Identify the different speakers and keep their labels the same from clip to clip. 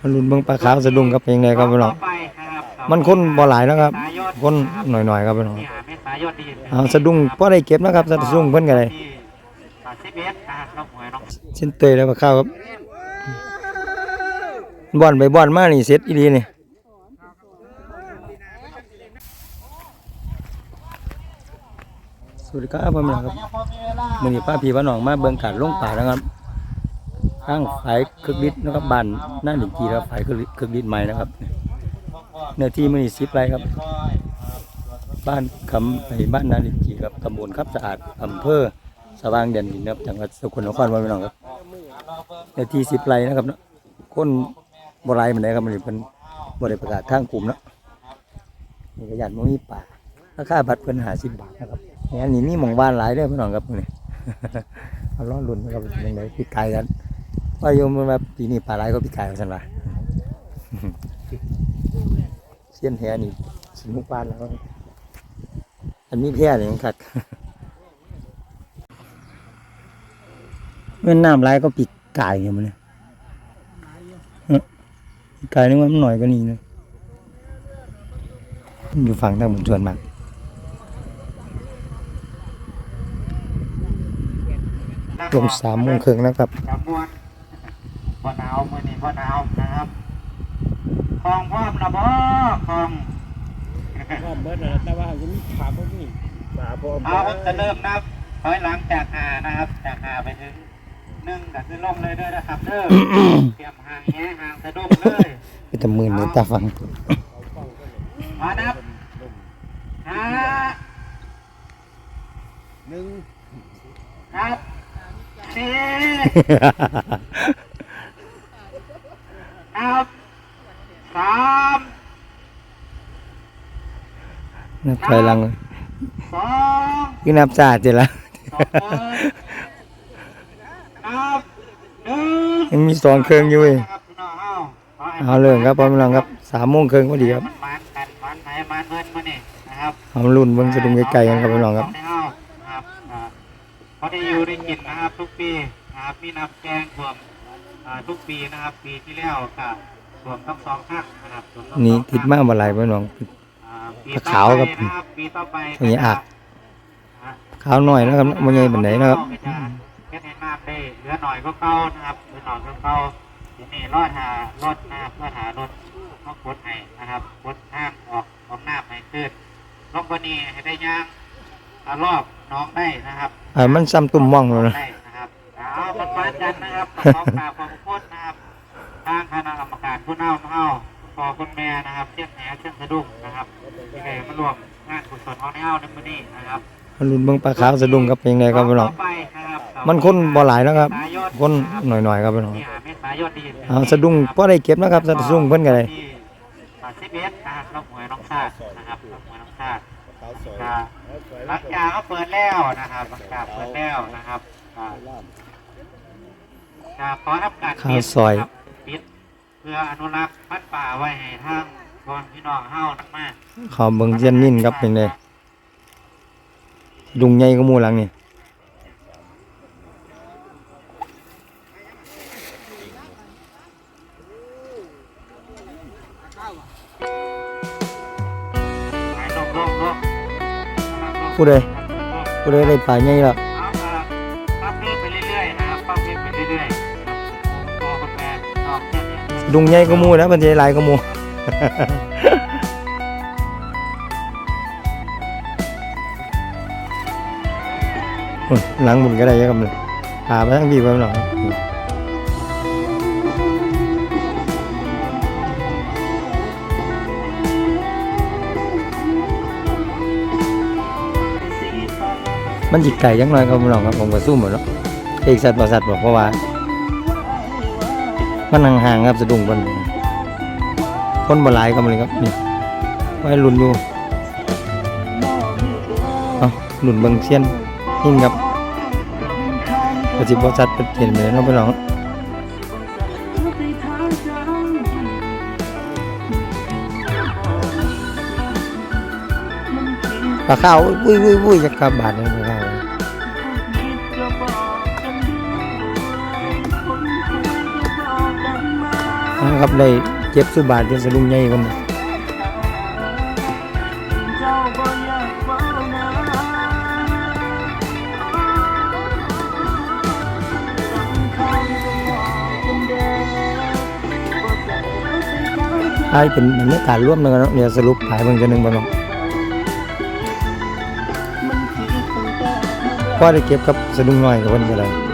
Speaker 1: มันรุ่นเบิ่งปลาขาวสะดุ้งครับเป็นยังไงครับพี่น้อง
Speaker 2: ต่ไปนะครับ
Speaker 1: มันคนบ่หลายนะครับ
Speaker 2: สายยอด
Speaker 1: คนหน่อยๆครับพี่น้อง
Speaker 2: นี่หาเมษายอดดี
Speaker 1: เอาสะดุ้งพอได้เก็บนะครับสะดุ้งเพิ่นก็ได้
Speaker 2: ที่สามสิบเอ็ดนะครับน้องหวยน้อง
Speaker 1: ชิ้นเตยแล้วปลาขาวครับบ่อนไปบ่อนมานี่เสร็จอีหลีนี่สวัสดีครับพ่อแม่ครับมื้อนี้ป้าพี่ป้าน้องมาเบิ่งการลงป่านะครับ ทางฝายเคึกฤทธิ์นะครับบ้านหน้าหนึ่งกีครับฝ่ายคึกฤทธิ์คึกฤทธิ์ใหม่นะครับเนื้อที่มื้อนี้10ไรครับ บ้านคำไปบ้านนาดินจีครับตำบลครับสะอาดอำเภอสว่างแดนดินครับจังหวัดสกลนครว่าพี่น้องครับเนื้อที่10ไรนะครับเนาะคนบ่หลายปานใดครับมันเพิ่นบ่ได้ประกาศทางกลุ่มเนาะนี่ก็ญาติบ่มีป่าราคาบัตรเพิ่น50บบาทนะครับแหนนี่มีหมองบ้านหลายเด้อพี่น้องครับมื้อนี้เอาล้อลุ้นนะครับเป็นจังไดพี่กายกัน ว่าโยมมันว่าปีนี้ปลาหลก็พี่กายว่าซั่นว่าเสียนแหนี่สินุกบานแล้ว อันนี้แพ้เลยครับเมื่อน้ำไหลก็ปีกไก่เนี่ยมันเนี่ยเอ้อปีกไก่นี่มันหน่อยก็นี่เลยอยู่ฝั่งทางหมุนชวนมากรวมสามโมงครึ่งนะครับ
Speaker 2: จำนวนพอหนาวมื้อนี้พอหนาวนะครับคลองพร้อมระบ่คลอง
Speaker 3: ก็เบิดแล้วแต่ว่าจะมีขาบ่มีขาบ่
Speaker 2: เอาจะเริ่มนับถอยหลังจากหานะครับจากหาไปถึงหนึ่งก็คือลงเลยเด้อนะครับเด้อเตรียมหางแหหางสะดุ้งเลย
Speaker 1: เป็นตะมือเลยตาฟัง
Speaker 2: มานับห้า
Speaker 3: หนึ่ง
Speaker 2: ครับสี่ ครับสาม
Speaker 1: นับถอยหลัง
Speaker 2: สอง
Speaker 1: คือนับซาเจละ
Speaker 2: สองครับหนึ่ง
Speaker 1: ยังมีสองเครื่องอยู่เว้ย
Speaker 2: ครับพี่น้องเอาขให้
Speaker 1: เอาเลยครับพ่อพี่น้องครับสามโมงครึ่งพอดีครับ
Speaker 2: มันมันกันมันไหนมันเงินมานี่นะครับ
Speaker 1: เอารุ่นเบิ่งสะดุ้งไกลๆกันครับพี่น้องครับ
Speaker 2: ขได้เอานะครับอ่าพอได้อยู่ได้กินนะครับทุกปีนะครับมีน้ำแกงรวมอ่า ทุกปีนะครับ ปีที่แล้วก็รวมทั้งสองข้างนะครับรวมทั้งสอง
Speaker 1: นี่
Speaker 2: ข้ง
Speaker 1: ติดมากมาหลายพี่น้อง
Speaker 2: อ่าปี
Speaker 1: ปลาขาวครับ
Speaker 2: ต่อไปนะครับปีต่อไป
Speaker 1: อันนี้อัก
Speaker 2: อ่า
Speaker 1: ขาวหน่อยนะครับมันใหญ่ปานไหนนะครับ
Speaker 2: เฮ็ดให้น้ำได้เหลือหน่อยก็เก่านะครับเหลือหน่อยก็เก่าทีนี้รอดหารถนะครับรอดหารถต้องกดให้นะครับกดห้ามออกออกน้ำให้ขึ้นลงบนนี้ให้ได้ย่างอ่ารอบน้องได้นะครับ
Speaker 1: อ่ามันซ้ำตุ่มม่องแล้วนะ
Speaker 2: ได้นะครับ เอาปันปันกันนะครับขอบกราบขอบคุณนะครับทางคณะกรรมการผู้เน่าเน่าคุณพ่อคุณแม่นะครับเชี่ยงแหเชี่ยงสะดุ้งนะครับที่ได้มารวมงานกุศลของในเอ้าในมื้อนี้นะครับ
Speaker 1: มันรุ่นเบิ่งปลาขาวสะดุ้งครับเป็นยังไงครับพี่น้อง
Speaker 2: ต่ไปนะครับ
Speaker 1: มันคนบ่หลายนะครับ คนหน่อยๆครับพี่น้อง
Speaker 2: นี่หาเมษายอดดี
Speaker 1: เอาสะดุ้งพอได้เก็บนะครับสะดุ้งเพิ่นก็ได้
Speaker 2: ที่สามสิบเอ็ดนะครับน้องหวยน้องชาตินะครับน้องหวยน้องชาติ
Speaker 3: ขาวสวย
Speaker 2: ก็หลังจากเขาเปิดแล้วนะครับหลังจากเปิดแล้วนะครับก็
Speaker 3: ล่าม
Speaker 2: จะขอทำการ
Speaker 1: ข้าว
Speaker 2: ปิด
Speaker 1: ซอย
Speaker 2: นะครับปิดเพื่ออนุรักษ์พันธุ์ป่าไว้ให้ทางพ่อพี่น้องเฮานักมา
Speaker 1: ขอเบิ่งเซียนนินครับเป็นไงดุงใหญ่ก็หมู่หลังนี่
Speaker 2: หายลงลงลง
Speaker 1: ผู้ใดผู้ใดได้ปลาใหญ่แล้ว
Speaker 2: เอาครับปั๊บเพลไปเรื่อยๆนะ ฟังเพลงไปเรื่อยๆพ่อคุณแม่น้องแค่นี้
Speaker 1: ดุงใหญ่ก็มูนะเพิ่นสิได้หลายก็มู หลังบุญก็ได้เยอะครับเลยหาไปทั้งพี่ไปหน่อยมันจิกไก่ยังน้อยครับพี่น้องครับผมก็สู้หมดแล้ว อีกสัตว์บ่สัตว์บอกเพราะว่า มันห่างๆครับสะดุ้งบนคนบ่หลายครับมันเลยครับนี่ไว้รุ่นอยู่เอารุ่นเบิ่งเซียนหิ่งครับก็สิบ่สัตว์เป็นเห็นไปเลยเนาะพี่น้องปลาข้าววุ้ยวุ้ยวุ้ยจะกลับบาทเลยปลา
Speaker 2: นะครับได้เจ็บสุบาทเจ็บสะดุ้งใหญ่คนนี้
Speaker 4: เจ้าบ่อยากเฝ้านาสำคัญก็บอกคนเดิมบ่ใจบ่ใส่ใจ
Speaker 2: ท้ายเป็นบรรยากาศร่วมนะครับเนาะเดี๋ยวสรุปถ่ายเบิ่งกันหนึ่งบ้างเนาะ
Speaker 4: มันคิดตั้ง
Speaker 2: พอได้เก็บกับสะดุ้งน้อยกับคนก็ได้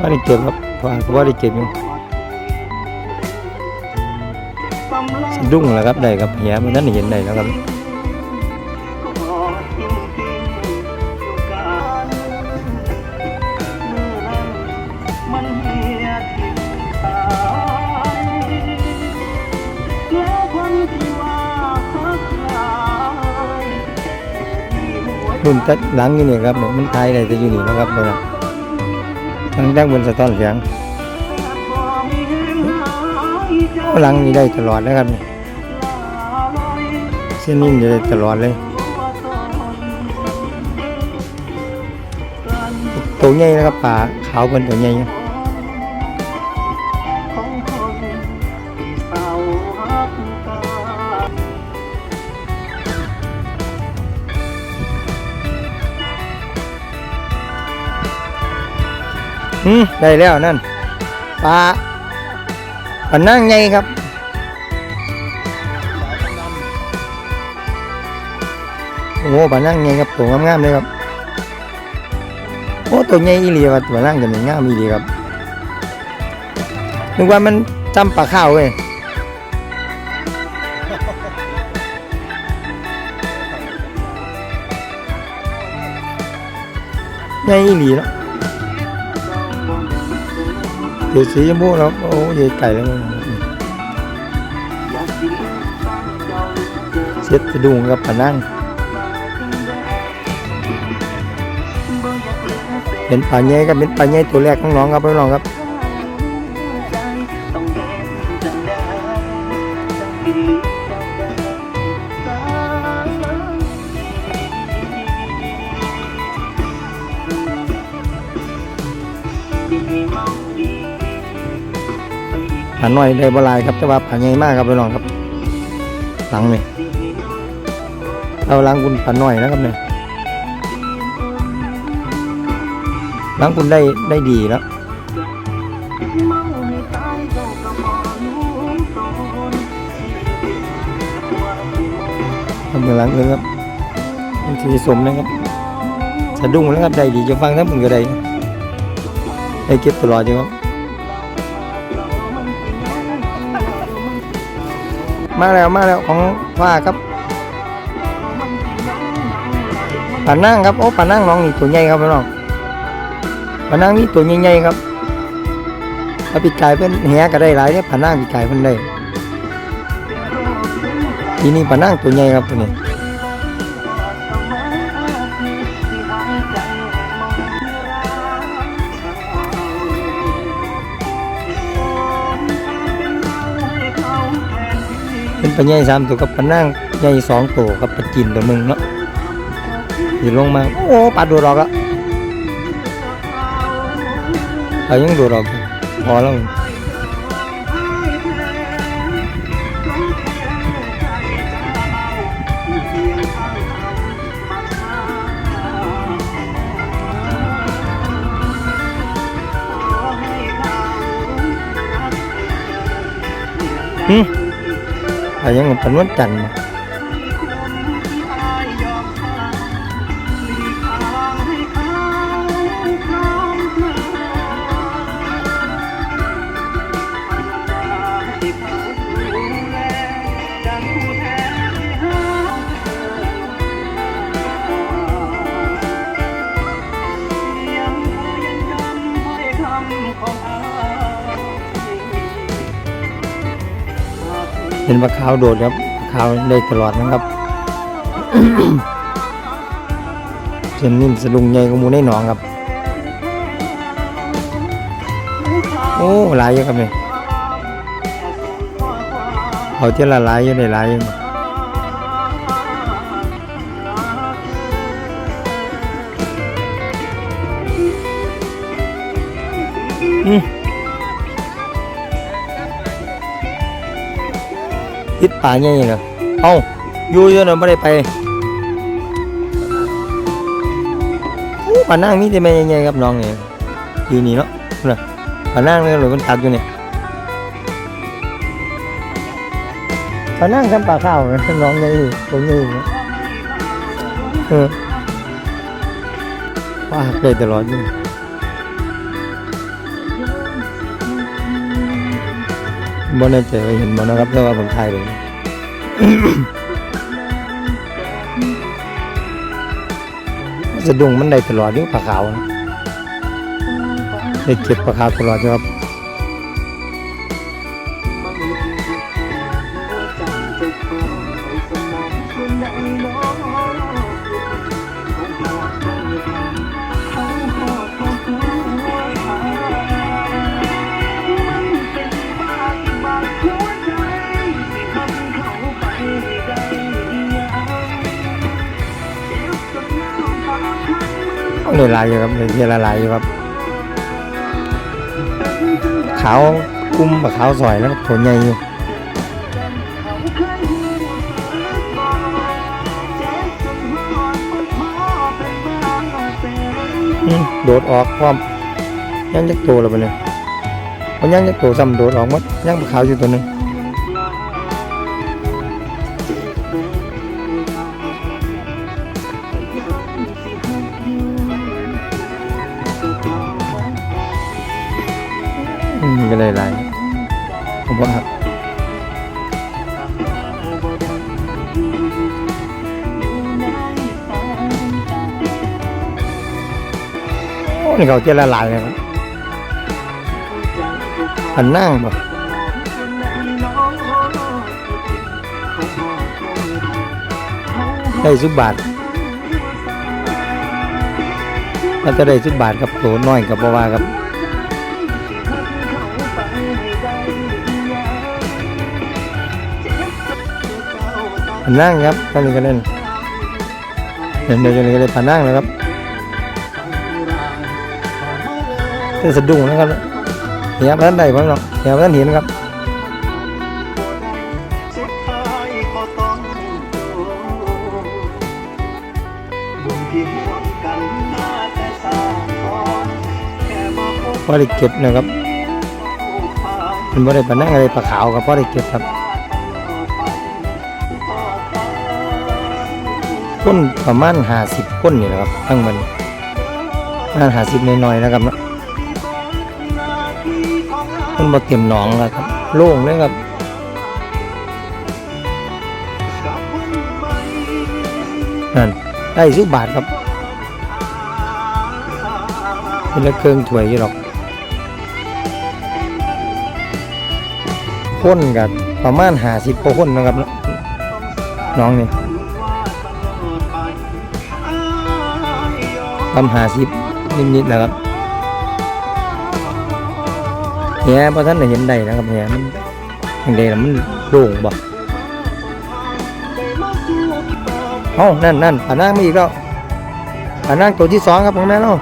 Speaker 4: ว่า
Speaker 2: ได้เก็บครับพอพอได้เก็บอยู่สะดุ้งแล้วครับได้ครับเหียมันนั้นเห็นได้แล้วครับ รุ่นตัดหลังอยู่นี่ครับเนี่ยมันถ่ายได้แต่อยู่นี่นะครับเบิ่งครับทางด้านบนสะท้อนเสียง
Speaker 4: บ่มีหายใจ
Speaker 2: หลังนี่ได้ตลอดนะครับเนี่ย
Speaker 4: ลอย
Speaker 2: เส้นนี้จะได้ตลอดเลยตัวใหญ่นะครับป่าขาวเป็นตัวใหญ่ อืมได้แล้วนั่นปลาปลานั่งใหญ่ครับโอ้ปลานั่งใหญ่ครับตัวงามๆเลยครับโอ้ตัวใหญ่อีหลีครับปลานั่งตัวนี้งามอีหลีครับนึกว่ามันจำปลาข้าวเว้ยใหญ่อีหลีเนาะ สีสีชมพูแล้วโอ้ยไก่แล้วเช็ดสะดุ้งกับผนังเป็นปลาใหญ่ครับเป็นปลาแง่ตัวแรกของน้องครับพี่น้องครับ
Speaker 4: น้
Speaker 2: อยได้บหลายครับแต่ว่าปลาใหญ่มากครับพี่น้องครับ หลังนี่เอาหลังคุณปลาน้อยนะครับเนี่ยหลังคุณได้ได้ดีแล้วทำเมืองหลังอื่นครับมันสีสมนะครับสะดุ้งแล้วครับได้ดีจะฟังทั้งมึงก็ได้ได้เก็บตลอดอยู่ครับ มาแล้วมาแล้วของว่าครับปลานั่งครับโอ้ปลานั่งน้องนี่ตัวใหญ่ครับพี่น้องปลานั่งนี่ตัวใหญ่ๆครับถ้าปีกไก่เป็นแหก็ได้หลายเนี่ยปลานั่งปีกไก่เพิ่นได้ทีนี้ปลานั่งตัวใหญ่ครับตัวนี้ ปลาใหญ่สามตัวกับปลานั่งใหญ่สองตัวกับปลาจีนตัวหนึ่งเนาะอยู่ลงมา โอ้ปลาดดออกแล้วปลายังดดออกพอแล้วฮึ ปลายังปลานวลจันทร์ เป็นปลาขาวโดดครับปลาขาวได้ตลอดนะครับเส้นนิ่มสลุงใหญ่กว่าหมูในหนองครับ โอ้หลายเยอะครับเนี่ยเขาเจละหลายเยอะได้หลายเยอะ ติดป่าใหญ่เหรอเอ้าอยู่อยู่เนาะไม่ได้ไปอู้ป่านั่งมีแต่แม่ใหญ่ๆครับน้องเนี่ยอยู่นี่เนาะน่ะป่านั่งเลยหรือมันตัดอยู่เนี่ยปลานั่งทำปลาข้าวนะน้องนี่ผมนี่นะเออป้าเคยตลอดอยู่ บ่แน่ใจว่าเห็นบ่นะครับเพราะว่าผมถ่ายไปสะดุ้งมันได้ตลอดนิ้วปลาขาวนะได้เก็บปลาขาวตลอดอยู่ครับ เลยลายอยู่ครับเลยเทียละลายอยู่ครับขาวกุ้มกับขาวสอยแล้วผลใหญ่อยู่โดดออกพร้อมยังจะโตแล้วปเนี่ยมันยังจะโตซ้ำโดดออกหมดยังขาวอยู่ตัวหนึง เขาเจละลายเลยครับอันนั่งบ่ได้สุบบาทมันจะได้สุบบาทครับโตน้อยกับบ่ว่าครับผนนั่งครับตอนนี้ก็เล่นเดี๋ยวเดี๋ยวจะเลยผ่านนั่งแล้วครับ จะสะดุ้งนะครับเหียบท่านใดบ้างเนาะเหียบท่านเห็นครับพอได้เก็บนะครับเป็นบ่ได้ผ่านนั่งอะไรปลาขาวครับพอได้เก็บครับคนประมาณห้าสิบคนนี่แหละครับทั้งมันประมาณห้าสิบน้อยๆนะครับเนาะ คนบ่เต็มหนองแล้วครับ โล่งเลยครับนั่นได้สิบบาทครับเป็นละเครื่องถวยอยู่หรอกคนกับประมาณหาสิบกว่าคนนะครับ น้องนี่ทำหาสิบนิดๆนะครับ แหน่ยพอท่านเห็นได้นะครับแหน่มันอย่างใดล่ะมันโด่งบ่เอ้านั่นนั่นปลานั่งมาอีกแล้วปลานั่งตัวที่สองครับของแม่เรา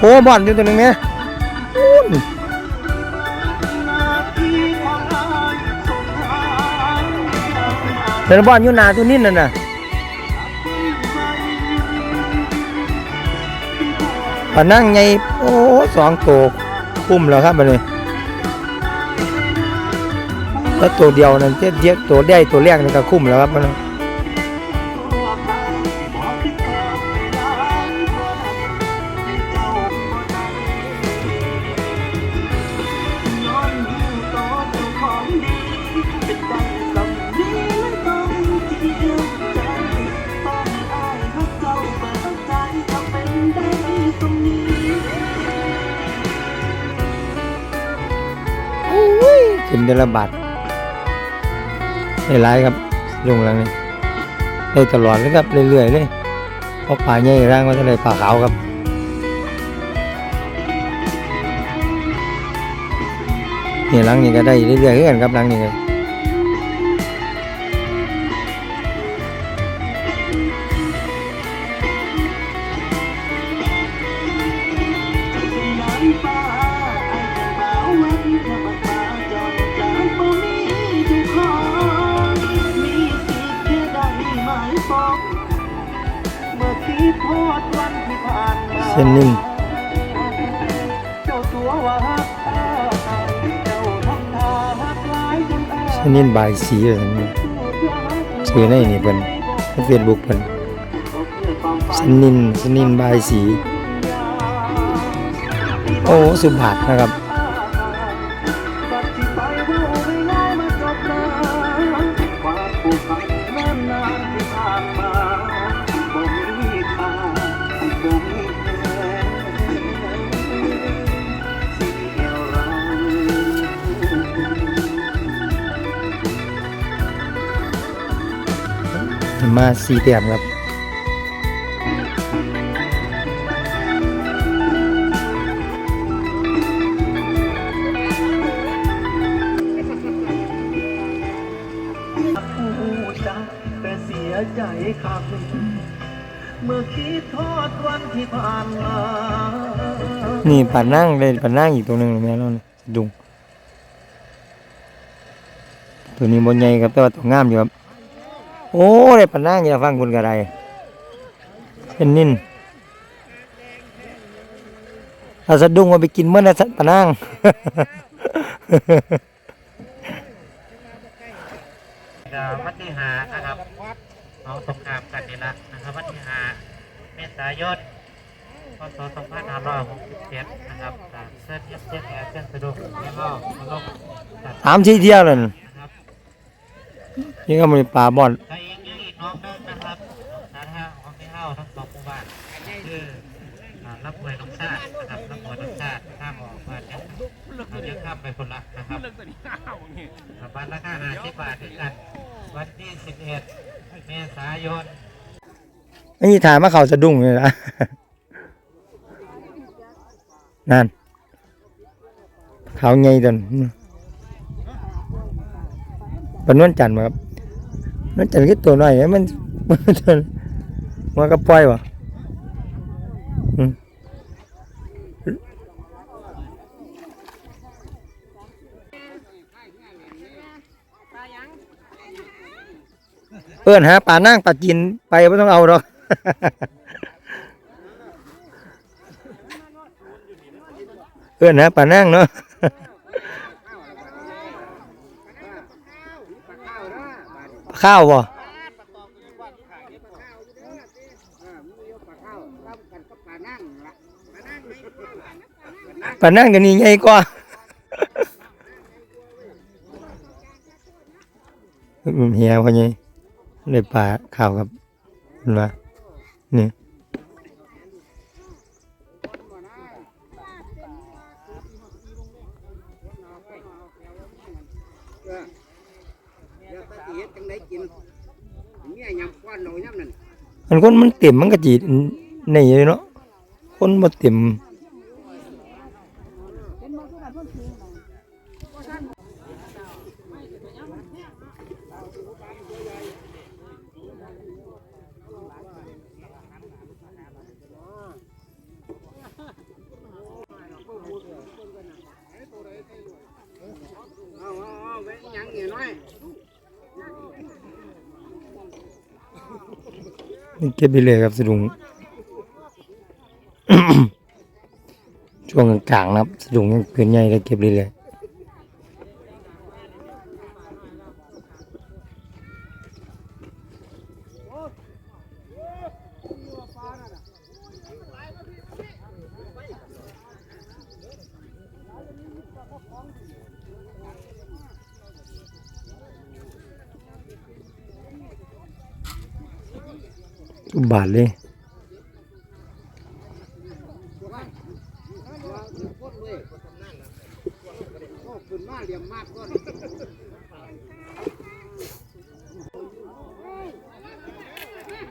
Speaker 2: โอ้บอลอยู่ตัวหนึ่งเนี่ยอู้นแต่บอลอยู่หนาตัวนี้นั่นน่ะ ปนั่งไงโอ้สองตัวคุ้มแล้วครับมันเลยแล้วตัวเดียวนั่นเจ๊เจ๊ตัวได้ตัวแรกนี่ก็คุ้มแล้วครับมัน ละบาทได้หลายครับลงหลังนี้ได้ตลอดเลยครับเรื่อยๆเลยเพราะป่าใหญ่ร่างก็จะได้ป่าขาวครับห
Speaker 1: นี่หลังนี้ก็ได้เรื่อยๆคือกันครับหลังนี้ก็
Speaker 2: น้ จนอายเส้
Speaker 1: นนิ่มบายสีเลยนี่ซื้อในนี่เพิ่นเฟซบุ๊กเพิ่นเส้นนิ่มเส้นนิ่มบายสี โอ้สุภาพนะครับ
Speaker 2: มา
Speaker 1: สีแต้มครับ
Speaker 2: ผู้จักแต่เสียใจครับเมื่อคิดทอดวันที่ผ่านมา
Speaker 1: นี่ปัดนั่งเลยปัดนั่งอีกตัวหนึ่งแม่เราเนี่ยสะดุงตัวนี้บนใหญ่ครับแต่ว่าตัวงามอยู่ครับ โอ้ได้ปัดนั่งอย่าฟังคุณกระไดเป็นนิ่นถ้าสะดุ้งมาไปกินเมื่อนะปัดนั่ง
Speaker 3: เอ่อวันที่หานะครับเอาสงครามกันนี่ละนะครับวันที่หาเมษายนพศ2567นะครับจากเส้นเย็บเส้นแอร์เส้นสะดุกแล้วก็มาลงตัด
Speaker 1: สามสี่เที่ยวเลย
Speaker 3: นะครับ
Speaker 1: นี่ก็มีปลาบอน
Speaker 3: แล้วอีกอีกอีกน้องนึงนะครับนะฮะของที่เฮาทั้งสองหมู่บ้านคืออ่ารับมวยน้องชาตินะครับรับมวยน้องชาติข้ามออกมาเนี่ยเราจะข้ามไปคนละนะครับครับบ้านราคาห้าสิบบาทด้วยกัน วันที่สิบเอ็ดเมษายน
Speaker 1: อันนี้ถ่ายมาเขาสะดุ้งเลยนะ นั่น เขาไงตอนเป็นนวลจันทร์มาครับ นวลจันทร์ก็ตัวน้อยเนี่ยมันมันมันก็ปล่อยวะเอืมเอิ้นหาปลานั่งปลาจีนไปไม่ต้องเอาหรอกเอิ้นหาปลานั่งเนาะ ข้าวบ่ปานั่งกันนี่ใหญ่กว่าเหี่ยวพอไงเลยปลาข้าวครับเห็นะนี่
Speaker 5: อันคน
Speaker 1: มันเต็มมันก็จีในเลยเนาะคนมาเต็ม นี่เก็บไปเลยครับสะดุงช่วงกลางๆนะครับสะดุงยังเกินใหญ่แล้วเก็บเลยเลย บาทเลย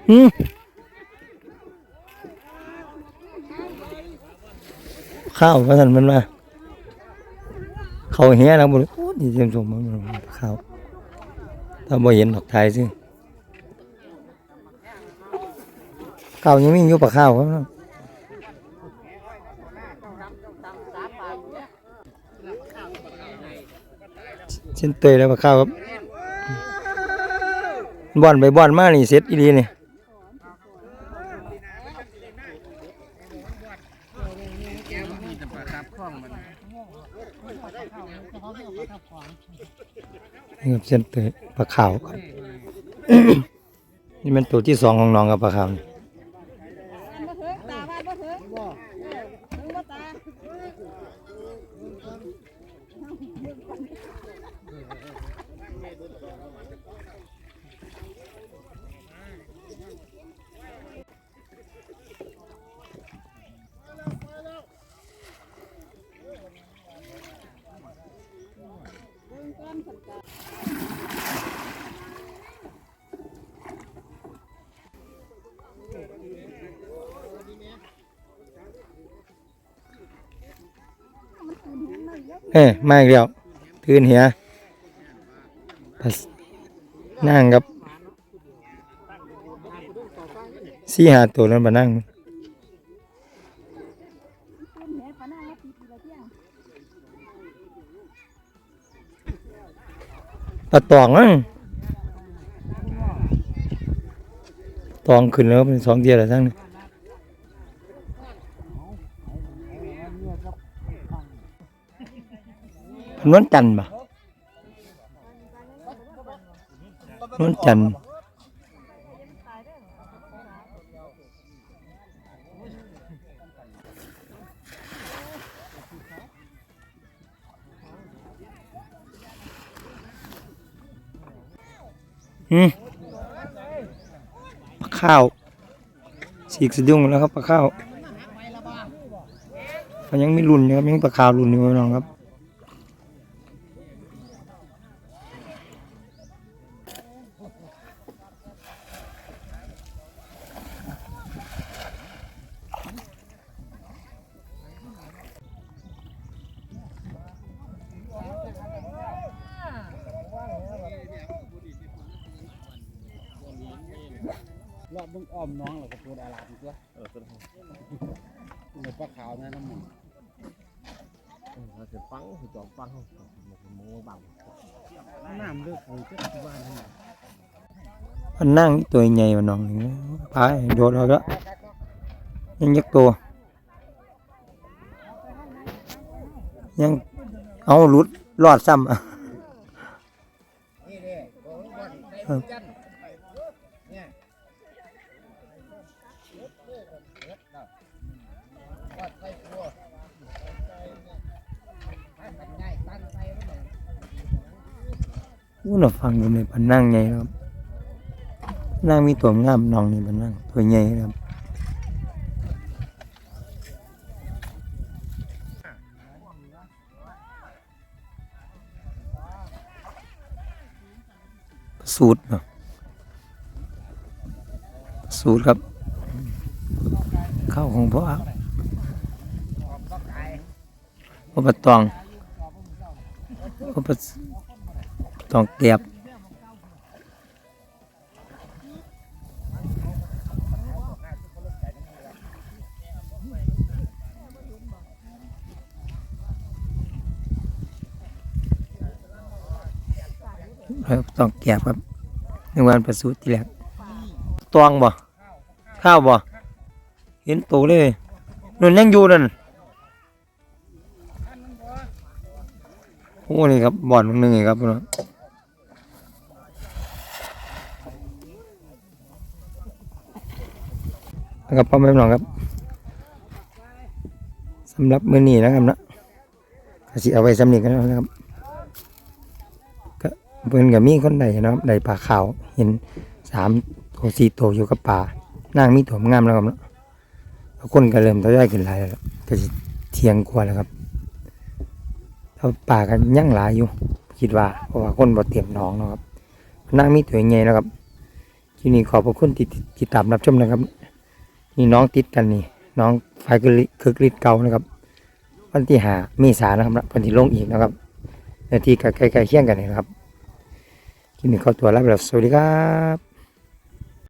Speaker 5: อื
Speaker 1: มข้าวก็สันมันมาเขาเหี้ยแล้วบ่โอ้ยเต็มสมมันเขาวถ้าบ่เห็นดอกไทยซิ เก่ายังมีอยู่ปลาข้าวครับเส้นเตยแล้วปลาข้าวครับบ่อนไปบ่อนมานี่เสร็จอีหลีนี่นี่ครับเส้นเตยปลาขาวครับนี่เป็นตัวที่สองของน้องกับปลาขาวนี่ เอ้มาอีกแล้วตื่นเหียนั่งครับสี่หาตัวแล้วมานั่งปลาตองมั้งตองขึ้นแล้วเป็นสองเดียวแล้วทั้งนี้ นวลจันทร์ปะนวลจันทร์อืมปลาข้าวสีกสะดุ้งแล้วครับปลาข้าวมันยังไม่รุนอยู่ครับยังปลาข้าวรุนอยู่น้องครับ
Speaker 3: น้ำ
Speaker 6: เลื
Speaker 3: อกเลยก็ที่บ้านนั่นแหละ
Speaker 1: มันนั่งตัวใหญ่มันนองนี่พายโดดเอาแล้วยังยักตัว ยังเอาหลุดรอดซ้ำอะ
Speaker 3: อู้น่ะ
Speaker 1: ฟังดูในพันนั่งใหญ่ครับนั่งมีตัวงามน้องนี่พันนั่งตัวใหญ่ครับสูตรเนาะสูตรครับ เข้าของพ่อพ่อปะตองพ่อปะ ตองเก็บครับตองเก็บครับในวันประสูติที่แรกตองบ่ข้าวบ่เห็นโตเลยนั่นยังอยู่นั่นโอ้นี่ครับบ่อนหนึ่งครับพี่น้องนะ ครับพ่อแม่น้องครับสำหรับมือนี้นะครับนะก็สิเอาไว้สำนีกันแล้วนะครับก็เพิ่นก็มีคนใดนะครับได้ปลาขาวเห็นสามตัวสี่ตัวอยู่กับป่านางมีตัวงามแล้วครับนาะคนก็เริ่มทยอยขึ้นหลายแล้วก็สิเทียงกว่าแล้วครับแล้วป่ากันยั่งหลายอยู่ คิดว่าเพราะว่าคนบ่เตรียมน้องนะครับนั่งมีตัวใหญ่นะครับที่นี้ขอบพระคุณที่ติดตามรับชมนะครับ นี่น้องติดกันนี่ น้องไฟคือลิคือลิดเก่านะครับ วันที่หาเมษานะครับนะวันที่ลงอีกนะครับนาทีใกล้ๆเคียงกันนะครับกินหนึ่งเข้าตัวแล้วแบบสวัสดีครับ